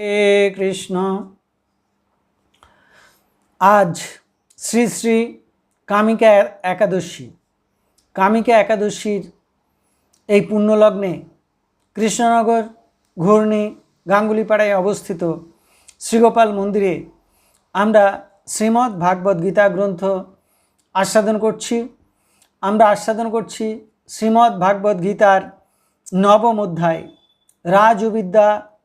হে কৃষ্ণ। আজ শ্রী শ্রী কামিকা একাদশী। কামিকা একাদশীর এই পুণ্যলগ্নে কৃষ্ণনগর ঘূর্ণি গাঙ্গুলিপাড়ায় অবস্থিত শ্রীগোপাল মন্দিরে আমরা শ্রীমদ্ ভাগবত গীতা গ্রন্থ আস্বাদন করছি। আমরা আস্বাদন করছি শ্রীমদ্ ভাগবত গীতার নবম অধ্যায়, রাজবিদ্যা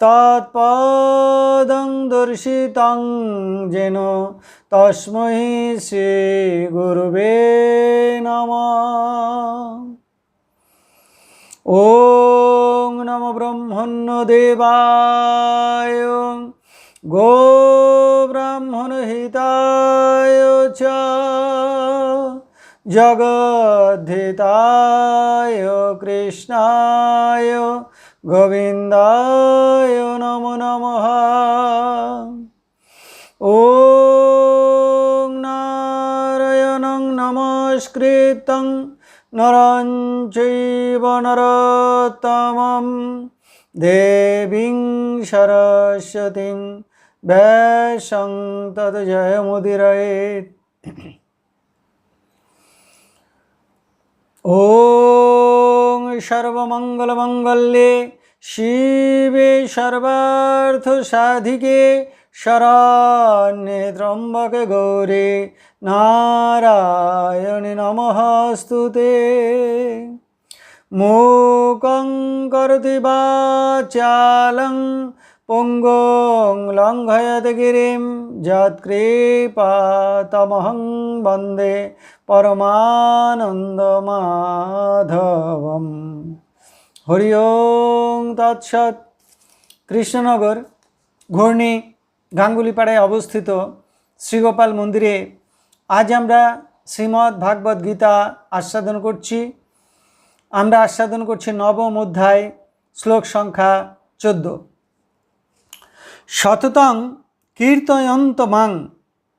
তৎপদং দর্শিতং যেন তস্মৈ শ্রী গুরুবে নম। ওং নম ব্রহ্মণ্য দেবায়, গো ব্রাহ্মণ হিতায় চ, জগদ্ধিতায় কৃষ্ণায় গোবিন্দায় নম নম ও নারায়ণং নমস্কৃতং নরঞ্চৈব নরতমম দেবীং সরস্বতীং ব্যাসং তদ জয়মুদিরেত ও সর্বমঙ্গলমঙ্গলে শিবে সর্বার্থ সাধিকে শরণ্যে ত্রম্বকে গৌরে নারায়ণে নমস্তুতে মুকং করতি বাচালং পঙ্গং লঙ্ঘয়ত গিরিম যৎকৃপাতমহং বন্দে পরমানন্দ মাধবম। হরি ওং তৎসৎ। কৃষ্ণনগর, ঘূর্ণি, গাঙ্গুলিপাড়ায় অবস্থিত শ্রীগোপাল মন্দিরে আজ আমরা শ্রীমদ্ ভাগবত গীতা আস্বাদন করছি। আমরা আস্বাদন করছি নবম অধ্যায়, শ্লোক সংখ্যা চোদ্দ। শততং কীর্তয়ন্ত মাং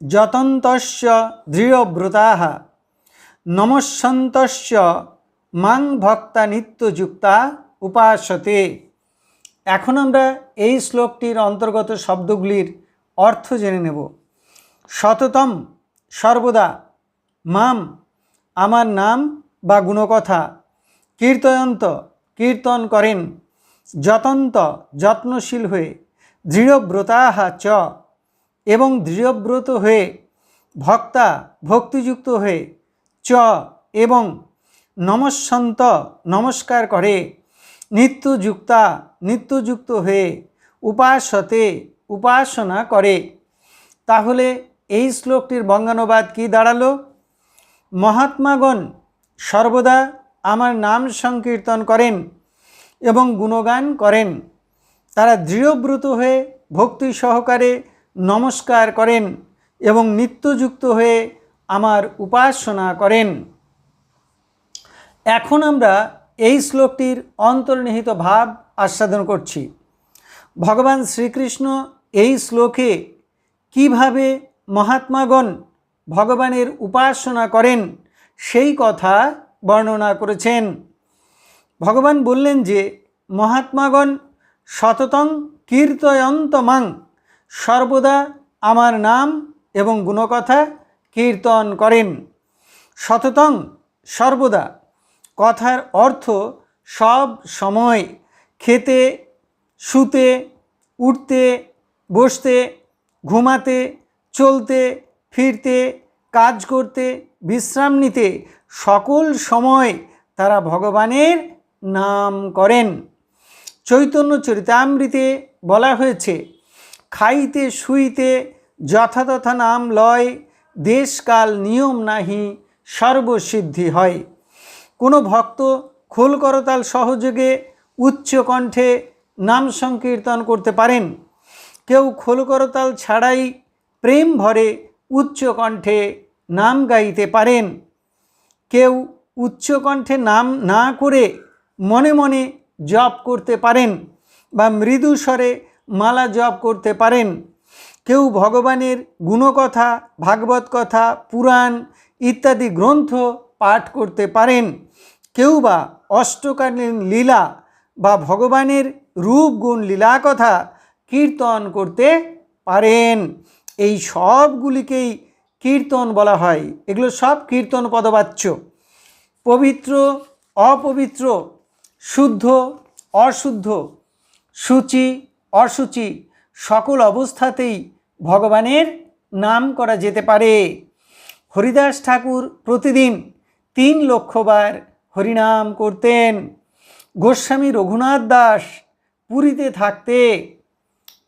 যতন্তস্য দৃঢ়ব্রতাः নমস্যন্তস্য মাং ভক্তা নিত্যযুক্তা উপাসতে। এখন আমরা এই শ্লোকটির অন্তর্গত শব্দগুলির অর্থ জেনে নেব। শততম সর্বদা, মাম, আমার নাম বা গুণকথা, কীর্তয়ন্ত, কীর্তন করেন, যতন্ত, যত্নশীল হয়ে। দৃঢ়ব্রতাহা চ। এবং দৃঢ়ব্রত হয়ে, ভক্তা ভক্তিযুক্ত হয়ে, চ এবং নমস্যন্ত নমস্কার করে, নিত্যযুক্তা নিত্যযুক্ত হয়ে, উপাসতে উপাসনা করে। তাহলে এই শ্লোকটির বঙ্গানুবাদ কি দাঁড়াল? মহাত্মাগণ সর্বদা আমার নাম সংকীর্তন করেন এবং গুণগান করেন। তারা দৃঢ়ব্রত হয়ে ভক্তি সহকারে নমস্কার করেন এবং নিত্যযুক্ত হয়ে আমার উপাসনা করেন। এখন আমরা এই শ্লোকটির অন্তর্নিহিত ভাব আস্বাদন করছি। ভগবান শ্রীকৃষ্ণ এই শ্লোকে কীভাবে মহাত্মাগণ ভগবানের উপাসনা করেন সেই কথা বর্ণনা করেছেন। ভগবান বললেন যে, মহাত্মাগণ সততং কীর্তয়ন্ত মাং সর্বদা আমার নাম এবং গুণকথা কীর্তন করেন সততং সর্বদা। কথার অর্থ সব সময় খেতে, শুতে, উঠতে, বসতে, ঘুমাতে, চলতে, ফিরতে, কাজ করতে, বিশ্রাম নিতে সকল সময় তারা ভগবানের নাম করেন। চৈতন্য চরিতামৃতে বলা হয়েছে, খাইতে শুইতে যথাতথা নাম লয়, দেশকাল নিয়ম নাহি, সর্বসিদ্ধি হয়। কোনো ভক্ত খোল করতাল সহযোগে উচ্চ কণ্ঠে নাম সংকীর্তন করতে পারেন। কেউ খোল করতাল ছাড়াই প্রেম ভরে উচ্চ কণ্ঠে নাম গাইতে পারেন। কেউ উচ্চকণ্ঠে নাম না করে মনে মনে জপ করতে পারেন বা মৃদু স্বরে মালা জপ করতে পারেন। কেউ ভগবানের গুণকথা, ভাগবত কথা, পুরাণ ইত্যাদি গ্রন্থ পাঠ করতে পারেন। কেউ বা অষ্টকালীন লীলা বা ভগবানের রূপ গুণ লীলা কথা কীর্তন করতে পারেন। এই সবগুলিকেই কীর্তন বলা হয়। এগুলো সব কীর্তন পদবাচ্য। পবিত্র, অপবিত্র শুদ্ধ, অশুদ্ধ, সূচি, অসুচি সকল অবস্থাতেই ভগবানের নাম করা যেতে পারে। হরিদাস ঠাকুর প্রতিদিন তিন লক্ষবার হরিনাম করতেন। গোস্বামী রঘুনাথ দাস পুরীতে থাকতে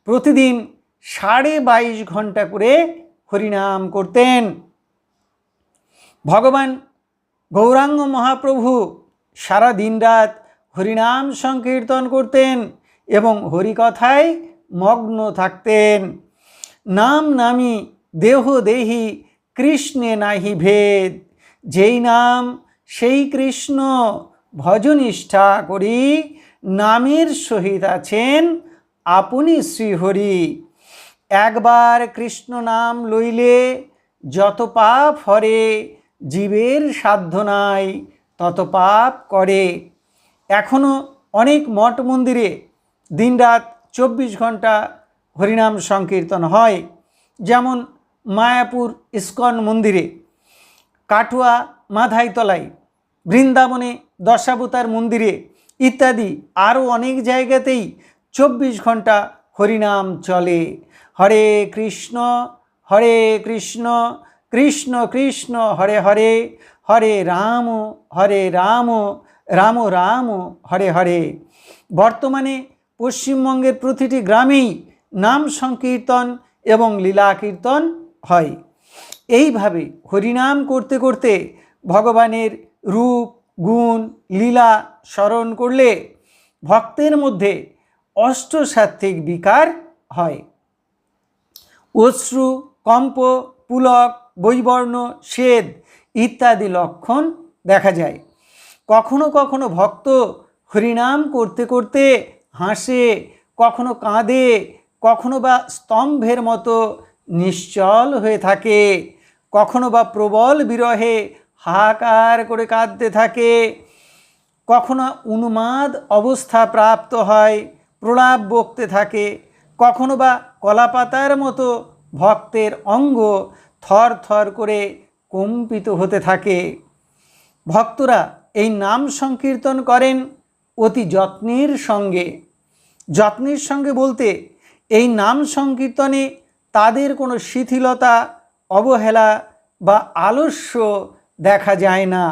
প্রতিদিন সাড়ে বাইশ ঘণ্টা করে হরিনাম করতেন। ভগবান গৌরাঙ্গ মহাপ্রভু সারা দিনরাত হরিনাম সংকীর্তন করতেন এবং হরিকথায় মগ্ন থাকতেন। নাম নামি দেহ দেহি কৃষ্ণে নাহি ভেদ। যেই নাম, সেই কৃষ্ণ ভজনিষ্ঠা করি, নামের সহিত আছেন আপনি শ্রীহরি। একবার কৃষ্ণ নাম লইলে যত পাপ হরে, জীবের সাধ্য নাই, তত পাপ করে। এখনও অনেক মঠ মন্দিরে দিনরাত চব্বিশ ঘণ্টা হরিনাম সংকীর্তন হয়। যেমন মায়াপুর ইস্কন মন্দিরে কাটুয়া মাধাইতলায়, বৃন্দাবনে দশাবতার মন্দিরে ইত্যাদি আরও অনেক জায়গাতেই চব্বিশ ঘণ্টা হরিনাম চলে। হরে কৃষ্ণ হরে কৃষ্ণ কৃষ্ণ কৃষ্ণ, হরে হরে হরে রাম হরে রাম রাম রাম, হরে হরে। বর্তমানে পশ্চিমবঙ্গের প্রতিটি গ্রামেই নাম সংকীর্তন এবং লীলা কীর্তন হয়। এইভাবে হরিনাম করতে করতে ভগবানের রূপ, গুণ, লীলা স্মরণ করলে ভক্তের মধ্যে অষ্টসাত্ত্বিক বিকার হয়। অশ্রু, কম্প, পুলক, বৈবর্ণ শ্বেদ ইত্যাদি লক্ষণ দেখা যায়। কখনো কখনো ভক্ত হরিনাম করতে করতে হাসে, কখনো কাঁদে, কখনো বা স্তম্ভের মতো নিশ্চল হয়ে থাকে, কখনো বা প্রবল বিরহে হাহাকার করে কাঁদতে থাকে, কখনো উন্মাদ অবস্থা প্রাপ্ত হয়, প্রলাপ বকতে থাকে, কখনো বা কলাপাতার মতো ভক্তের অঙ্গ থর থর করে কম্পিত হতে থাকে। ভক্তরা এই নাম সংকীর্তন করেন অতি যত্নের সঙ্গে। যত্নের সঙ্গে বলতে এই নাম সংকীর্তনে তাদের কোনো শিথিলতা, অবহেলা বা আলস্য দেখা যায় না।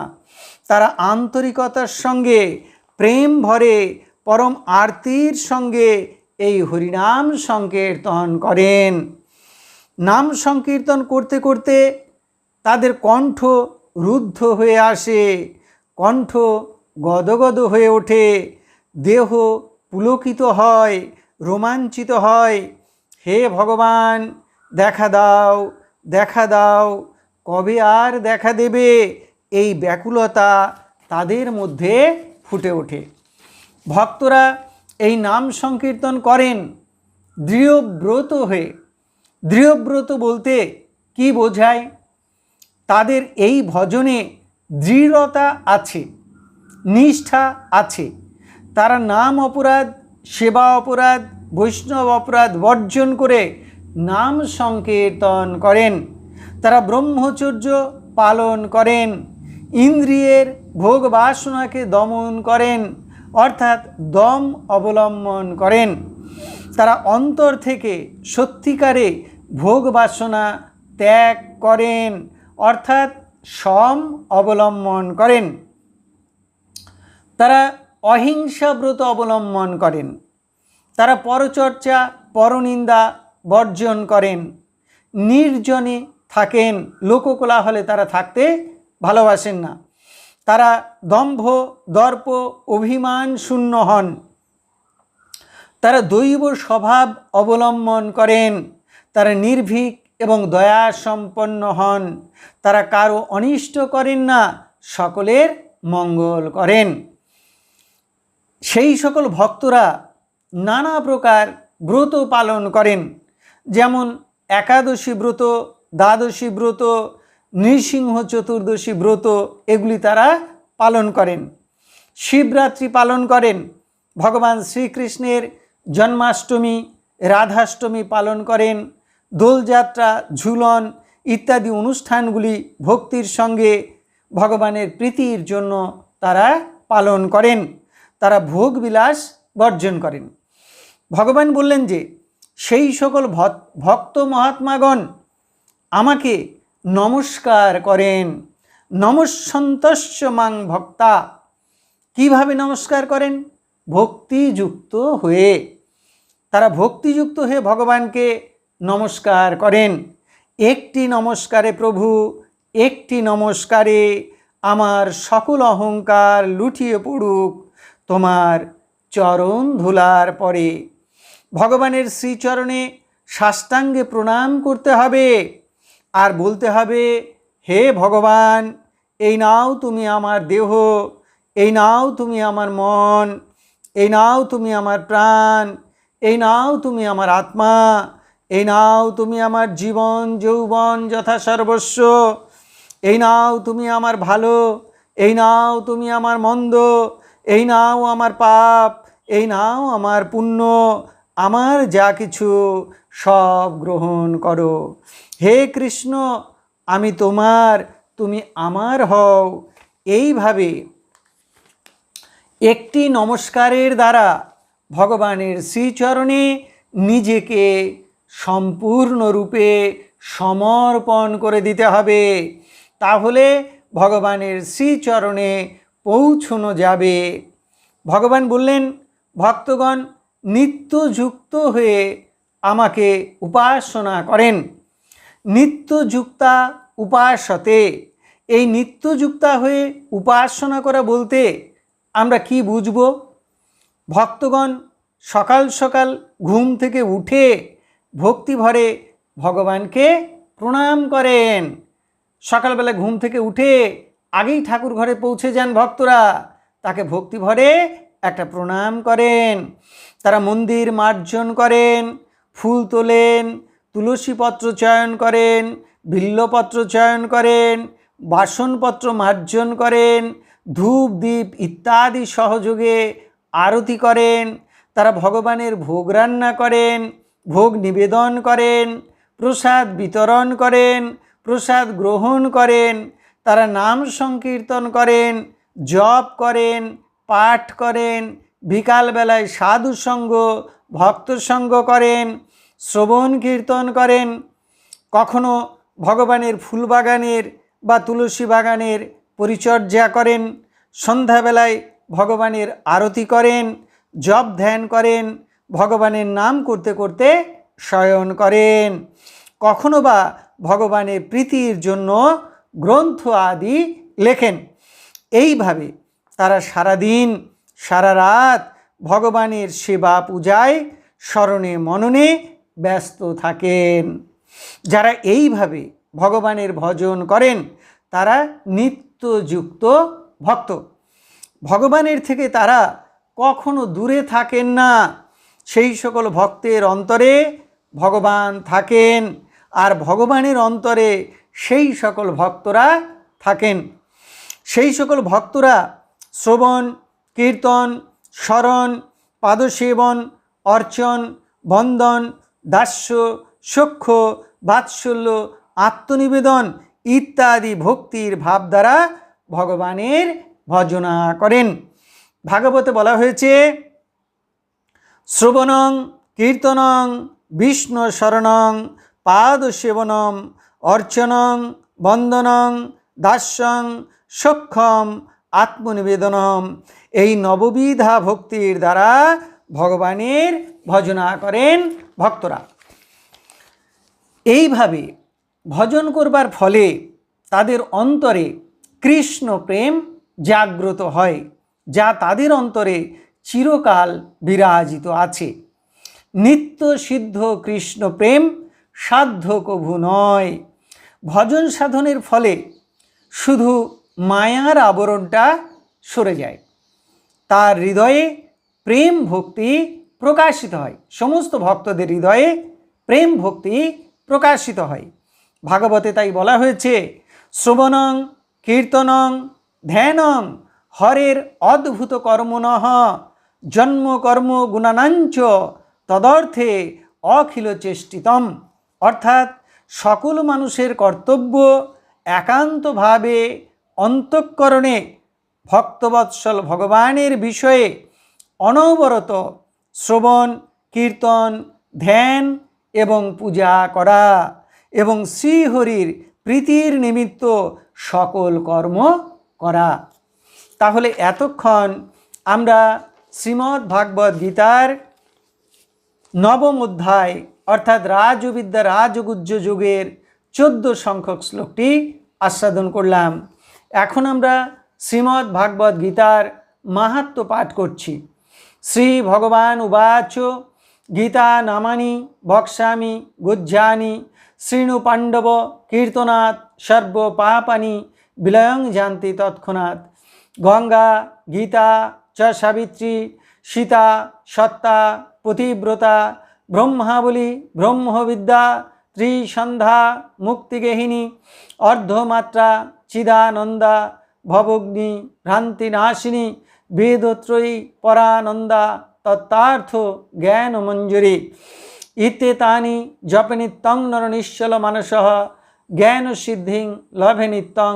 তারা আন্তরিকতার সঙ্গে, প্রেম ভরে, পরম আরতির সঙ্গে এই হরিনাম সংকীর্তন করেন। নাম সংকীর্তন করতে করতে তাদের কণ্ঠ রুদ্ধ হয়ে আসে। কণ্ঠ গদগদ হয়ে ওঠে। দেহ পুলকিত হয়, রোমাঞ্চিত হয়। হে ভগবান, দেখা দাও দেখা দাও, কবে আর দেখা দেবে? এই ব্যাকুলতা তাদের মধ্যে ফুটে ওঠে। ভক্তরা এই নাম সংকীর্তন করেন, দৃঢ়ব্রত হয়ে। দৃঢ়ব্রত বলতে কি বোঝায়? তাদের এই ভজনে দৃঢ়তা আছে, নিষ্ঠা আছে। তারা নাম অপরাধ, সেবা অপরাধ, বৈষ্ণব অপরাধ বর্জন করে নাম সংকীর্তন করেন। তারা ব্রহ্মচর্য পালন করেন। ইন্দ্রিয়ের ভোগ বাসনাকে দমন করেন, অর্থাৎ দম অবলম্বন করেন। তারা অন্তর থেকে সত্যিকারে ভোগ বাসনা ত্যাগ করেন, অর্থাৎ সম অবলম্বন করেন। তারা অহিংসা ব্রত অবলম্বন করেন। তারা পরচর্চা, পরনিন্দা বর্জন করেন। নির্জনে থাকেন। লোককোলাহলে তারা থাকতে ভালোবাসেন না। তারা দম্ভ, দর্প, অভিমান শূন্য হন। তারা দৈব স্বভাব অবলম্বন করেন। তারা নির্ভীক এবং দয়া সম্পন্ন হন। তারা কারও অনিষ্ট করেন না, সকলের মঙ্গল করেন। সেই সকল ভক্তরা নানা প্রকার ব্রত পালন করেন, যেমন একাদশী ব্রত, দ্বাদশী ব্রত, নৃসিংহ চতুর্দশী ব্রত, এগুলি তারা পালন করেন। শিবরাত্রি পালন করেন, ভগবান শ্রীকৃষ্ণের জন্মাষ্টমী, রাধাষ্টমী পালন করেন দোলযাত্রা, ঝুলন ইত্যাদি অনুষ্ঠানগুলি ভক্তির সঙ্গে ভগবানের প্রীতির জন্য তারা পালন করেন। তারা ভোগ বিলাস বর্জন করেন। ভগবান বললেন যে, সেই সকল ভক্ত মহাত্মাগণ আমাকে নমস্কার করেন। নমস্সন্তস্য মাং ভক্তা। কীভাবে নমস্কার করেন? ভক্তিযুক্ত হয়ে। তারা ভক্তিযুক্ত হয়ে ভগবানকে নমস্কার করেন। একটি নমস্কারে প্রভু, একটি নমস্কারে আমার সকল অহংকার লুটিয়ে পড়ুক তোমার চরণ ধুলার পরে। ভগবানের শ্রীচরণে সাষ্টাঙ্গে প্রণাম করতে হবে। আর বলতে হবে, হে ভগবান, এই নাও তুমি আমার দেহ, এই নাও তুমি আমার মন, এই নাও তুমি আমার প্রাণ, এই নাও তুমি আমার আত্মা এই নাও তুমি আমার জীবন, যৌবন যথা সর্বস্ব। এই নাও তুমি আমার ভালো। এই নাও তুমি আমার মন্দ। এই নাও আমার পাপ। এই নাও আমার পুণ্য। আমার যা কিছু সব গ্রহণ করো। হে কৃষ্ণ, আমি তোমার, তুমি আমার হও। এইভাবে একটি নমস্কারের দ্বারা ভগবানের শ্রীচরণে নিজেকে সম্পূর্ণরূপে সমর্পণ করে দিতে হবে। তাহলে ভগবানের শ্রীচরণে পৌঁছনো যাবে। ভগবান বললেন, ভক্তগণ, নিত্যযুক্ত হয়ে আমাকে উপাসনা করেন। নিত্যযুক্তা উপাসতে। এই নিত্যযুক্তা হয়ে উপাসনা করা বলতে আমরা কি বুঝব? ভক্তগণ, সকাল সকাল ঘুম থেকে উঠে ভক্তিভরে ভগবানকে প্রণাম করেন। সকালবেলা ঘুম থেকে উঠে আগেই ঠাকুর ঘরে পৌঁছে যান ভক্তরা। তাকে ভক্তিভরে একটা প্রণাম করেন। তারা মন্দির মার্জন করেন, ফুল তোলেন, তুলসীপত্র চয়ন করেন, বিল্লপত্র চয়ন করেন, বাসনপত্র মার্জন করেন, ধূপ দ্বীপ ইত্যাদি সহযোগে আরতি করেন। তারা ভগবানের ভোগ রান্না করেন। ভোগ নিবেদন করেন, প্রসাদ বিতরণ করেন, প্রসাদ গ্রহণ করেন, তারা নাম সংকীর্তন করেন, জপ করেন, পাঠ করেন, বিকালবেলায় সাধু সঙ্গ, ভক্ত সঙ্গ করেন, শ্রবণ কীর্তন করেন, কখনো ভগবানের ফুলবাগানের বা তুলসী বাগানের পরিচর্যা করেন, সন্ধ্যাবেলায় ভগবানের আরতি করেন, জপ ধ্যান করেন ভগবানের নাম করতে করতে শয়ন করেন। কখনো বা ভগবানের প্রীতির জন্য গ্রন্থ আদি লেখেন। এইভাবে তারা সারাদিন, সারা রাত ভগবানের সেবা পূজায় স্মরণে মননে ব্যস্ত থাকেন। যারা এইভাবে ভগবানের ভজন করেন, তারা নিত্যযুক্ত ভক্ত। ভগবানের থেকে তারা কখনো দূরে থাকেন না। সেই সকল ভক্তের অন্তরে ভগবান থাকেন আর ভগবানের অন্তরে সেই সকল ভক্তরা থাকেন। সেই সকল ভক্তরা শ্রবণ, কীর্তন, স্মরণ, পাদসেবন, অর্চন, বন্দন, দাস্য, সক্ষ, বাৎসল্য, আত্মনিবেদন ইত্যাদি ভক্তির ভাব দ্বারা ভগবানের ভজনা করেন। ভাগবতে বলা হয়েছে শ্রবণং, কীর্তনং, বিষ্ণু শরণং, পাদ সেবনম, অর্চনং, বন্দনং, দাস্যং, সক্ষম, আত্মনিবেদনম। এই নববিধা ভক্তির দ্বারা ভগবানের ভজনা করেন ভক্তরা। এইভাবে ভজন করবার ফলে তাদের অন্তরে কৃষ্ণ প্রেম জাগ্রত হয়, যা তাদের অন্তরে চিরকাল বিরাজিত আছে। নিত্য সিদ্ধ কৃষ্ণ প্রেম সাধ্য কভু নয়। ভজন সাধনের ফলে শুধু মায়ার আবরণটা সরে যায়। তার হৃদয়ে প্রেম ভক্তি প্রকাশিত হয়। সমস্ত ভক্তদের হৃদয়ে প্রেম ভক্তি প্রকাশিত হয়। ভাগবতে তাই বলা হয়েছে, শ্রবণং, কীর্তনং, ধ্যানং, হরের অদ্ভুত কর্মণঃ জন্ম, কর্ম, গুণানাঞ্চ তদর্থে অখিল চেষ্টিতম অর্থাৎ সকল মানুষের কর্তব্য একান্তভাবে অন্তঃকরণে ভক্তবৎসল ভগবানের বিষয়ে অনবরত শ্রবণ, কীর্তন, ধ্যান এবং পূজা করা এবং শ্রীহরির প্রীতির নিমিত্ত সকল কর্ম করা। তাহলে এতক্ষণ আমরা শ্রীমদ্ ভাগবত গীতার নবম অধ্যায়, অর্থাৎ রাজবিদ্যা রাজগুজ্জ যুগের চোদ্দ সংখ্যক শ্লোকটি আস্বাদন করলাম। এখন আমরা শ্রীমদ্ ভাগবত গীতার মাহাত্ম পাঠ করছি। শ্রী ভগবান উবাচ, গীতা নামানি বক্সামি গুজ্জানি শৃণু পাণ্ডব, কীর্তনাথ, সর্ব পাপানি, বিলয়ং জানতি তৎক্ষণাৎ। গঙ্গা, গীতা চ সাবিত্রী, সীতা, সত্তা পতিব্রতা ব্রহ্মাবলী, ব্রহ্মবিদ্যা, ত্রিসন্ধ্যা মুক্তিগেহিনী অর্ধমাত্রা, চিদানন্দা, ভবগ্নি, ভ্রান্তিনাশিনী, বেদত্রয়ী, পরানন্দা তত্তার্থ জ্ঞানমঞ্জুরি। ইত্যেতানি জপে নিত্যং নরনিশ্চল মানস জ্ঞানসিদ্ধিং লভে নিত্যং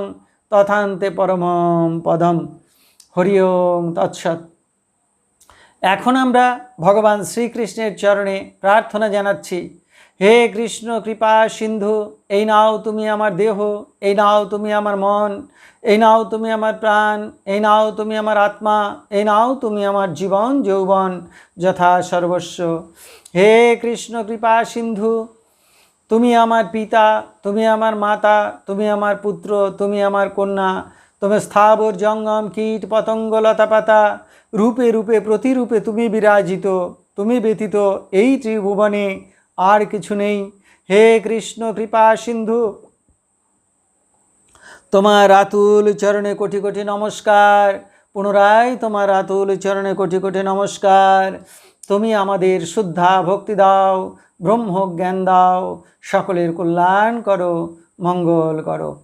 তথান্তে পরমম পদম। হরি ওম তৎসৎ। এখন আমরা ভগবান শ্রীকৃষ্ণের চরণে প্রার্থনা জানাচ্ছি, হে কৃষ্ণ কৃপা সিন্ধু, এই নাও তুমি আমার দেহ, এই নাও তুমি আমার মন, এই নাও তুমি আমার প্রাণ, এই নাও তুমি আমার আত্মা, এই নাও তুমি আমার জীবন যৌবন, যথা সর্বস্ব। হে কৃষ্ণ কৃপা সিন্ধু, তুমি আমার পিতা, তুমি আমার মাতা, তুমি আমার পুত্র, তুমি আমার কন্যা তুমি স্থাবর জঙ্গম কীট পতঙ্গ লতাপাতা রূপে রূপে প্রতিরূপে তুমি বিরাজিত, তুমি ব্যতীত এই ত্রিভুবনে আর কিছু নেই। হে কৃষ্ণ, কৃপা, সিন্ধু। তোমার আতুল চরণে কোটি কোটি নমস্কার। পুনরায় তোমার আতুল চরণে কোটি কোটি নমস্কার। তুমি আমাদের শুদ্ধা ভক্তি দাও ব্রহ্ম জ্ঞান দাও। সকলের কল্যাণ করো, মঙ্গল করো।